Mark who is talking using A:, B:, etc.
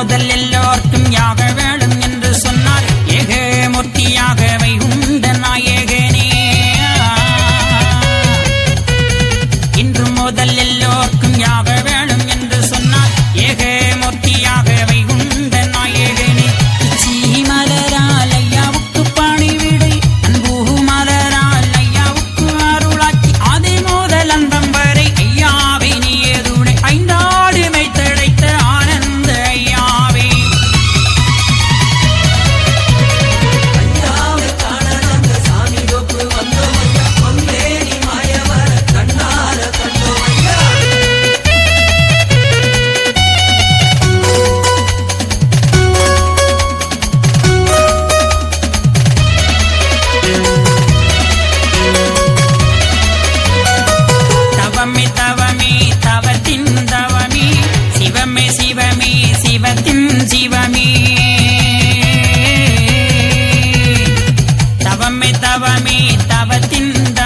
A: முதல் எல்லோர்க்கும் யாக வேணும் என்று சொன்னால் ஏக மூர்த்தியாக வைகும் तव मे तव तिन्द